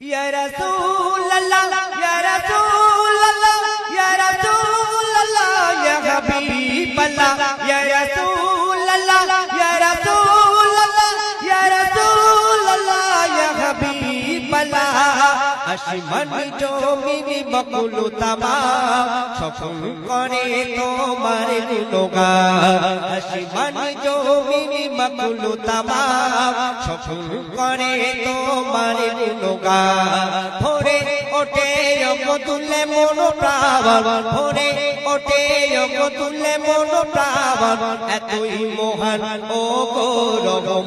یا رسول اللہ یا رسول اللہ یا رسول اللہ یا حبیب اللہ یا আসমান জমিনি বকুল সফল করে তোমার গুণগান আসমান জমিনি বকুল সফল করে তোমার গুণগান ভোরে ওঠে তুলে মন প্রাবণ, ভোরে ওঠে তুলে মন এতই মহান ও গো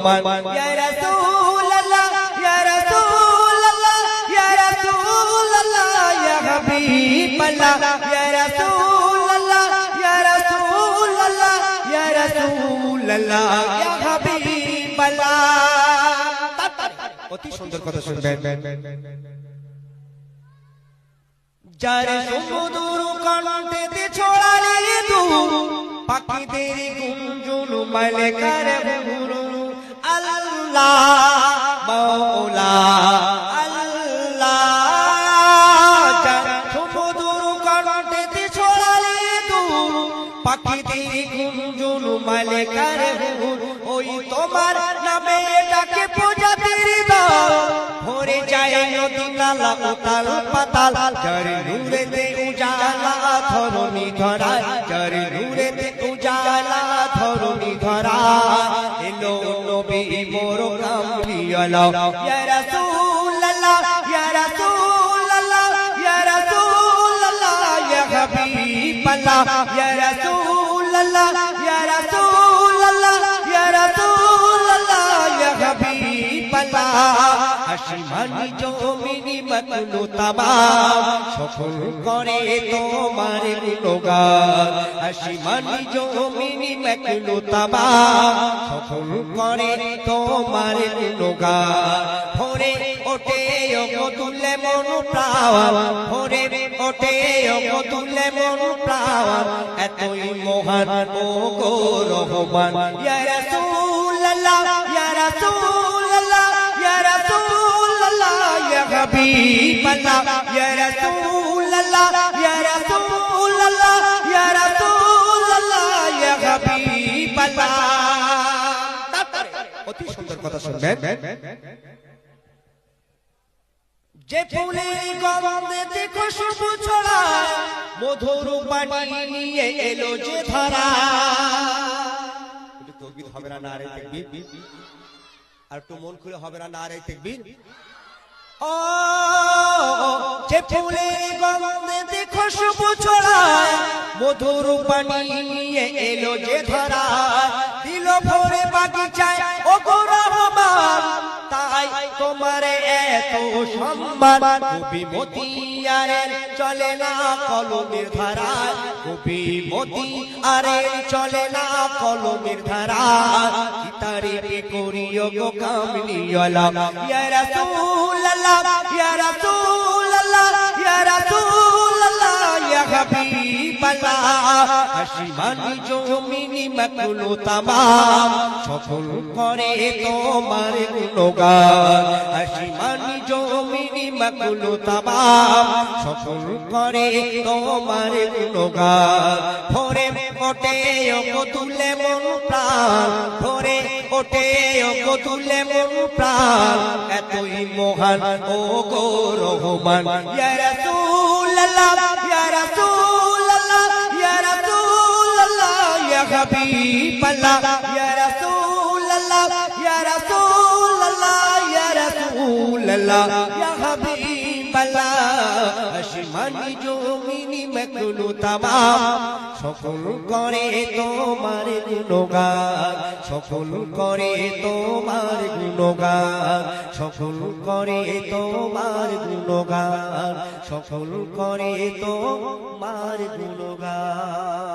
রাসূলুল্লাহ ইয়া হাবিবাল্লাহ। অতি সুন্দর কথা শুনবেন। যার সমুদ্র কণ্ঠেতে ছড়ালে তু পাখিদের গুঞ্জন মালিকার গুরু আল্লাহ পাখিদের গুঞ্জন, মালিকার গুরু ওই তোমার নামে ডাকে প্রজাতির দল। ভরে যায় নদী নালা, উতাল পাতাল। যার নূরেতে উজালা ধরণী ধরা, যার নূরেতে উজালা ধরণী ধরা। এলো নবী মোর কামলিয়ালা ইয়া রাসূলুল্লাহ আসমানি জমিনি মকলু তামাম। সফল করে তোমার গুণগান আসমানি জমিনি মকলু তামাম। সফল করে তোমার গুণগান ভোরে ওঠে তুলে মন প্রাণ। ভোরে ওঠে তুলে মন প্রাণ। এতই মহান ও গো রহমান ইয়া রাসূলুল্লাহ শুনবেন যে ফুলের গন্ধেতে খুশবু ছড়ায় মধুর পানি এলো যে ধারা। হবে না আর একটু মন খুলে হবে না নারে তাকবীর ও, যে ফুলের গন্ধেতে খুশবু ছড়ায়, মধুর পানি এলো যে ধারা দিল ভরে বাগিচায় ও গো রহমান, তাই তোমার এত সম্মান। কবি মতিয়ারের চলে না কলমের ধারা কবি আরে চলে না কলমের ধারা। তারে করিও গো কামলিওয়ালা ইয়া রাসূলুল্লাহ ইয়া রাসূলুল্লাহ ইয়া রাসূলুল্লাহ সফল করে তোমার গুণগান। জমিনি মকলু তামাম, সফল করে তোমার গুণগান। ভোরে ওঠে ও তুলে মন প্রাণ, ভোরে ওঠে ও তুলে মন প্রাণ। এতই মহান ও গো রহমান রাসূলুল্লাহ হাবিবাল্লাহ ইয়া রাসূলুল্লাহ ইয়া রাসূলুল্লাহ ইয়া রাসূলুল্লাহ, ইয়া হাবিবাল্লাহ, আসমানি জমিনি মকলু তামাম, সকল করে তোমার গুণগান, সকল করে তোমার গুণগান, সকল করে তোমার গুণগান, সকল করে তোমার গুণগান।